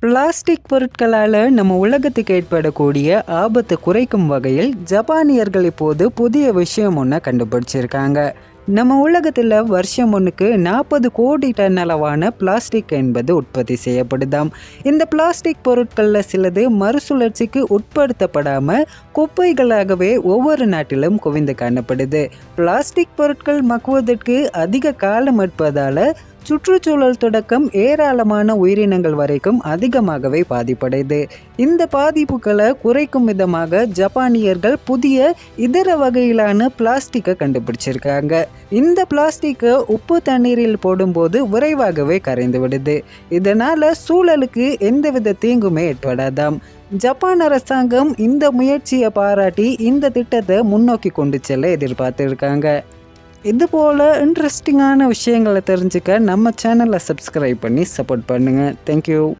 Plastic பொருட்களால் நம்ம உலகத்துக்கு ஏற்படக்கூடிய ஆபத்தை குறைக்கும் வகையில் ஜப்பானியர்கள் இப்போது புதிய விஷயம் ஒன்று கண்டுபிடிச்சிருக்காங்க. நம்ம உலகத்தில் வருஷம் ஒன்றுக்கு நாற்பது கோடி டன் அளவான பிளாஸ்டிக் என்பது உற்பத்தி செய்யப்படுதாம். இந்த பிளாஸ்டிக் பொருட்களில் சிலது மறுசுழற்சிக்கு உட்படுத்தப்படாமல் குப்பைகளாகவே ஒவ்வொரு நாட்டிலும் குவிந்து காணப்படுது. பிளாஸ்டிக் பொருட்கள் மக்குவதற்கு அதிக காலம் எடுப்பதால் சுற்றுச்சூழல் தொடக்கம் ஏராளமான உயிரினங்கள் வரைக்கும் அதிகமாகவே பாதிப்படையுது. இந்த பாதிப்புகளை குறைக்கும் விதமாக ஜப்பானியர்கள் புதிய இதர வகையிலான பிளாஸ்டிக்கை கண்டுபிடிச்சிருக்காங்க. இந்த பிளாஸ்டிக்கை உப்பு தண்ணீரில் போடும்போது விரைவாகவே கரைந்து விடுது. இதனால சூழலுக்கு எந்தவித தீங்குமே ஏற்படாதாம். ஜப்பான் அரசாங்கம் இந்த முயற்சியை பாராட்டி இந்த திட்டத்தை முன்னோக்கி கொண்டு செல்ல எதிர்பார்த்துருக்காங்க. இது போல் இன்ட்ரெஸ்டிங்கான விஷயங்களை தெரிஞ்சுக்க நம்ம சேனலை சப்ஸ்கிரைப் பண்ணி சப்போர்ட் பண்ணுங்கள் தேங்க்யூ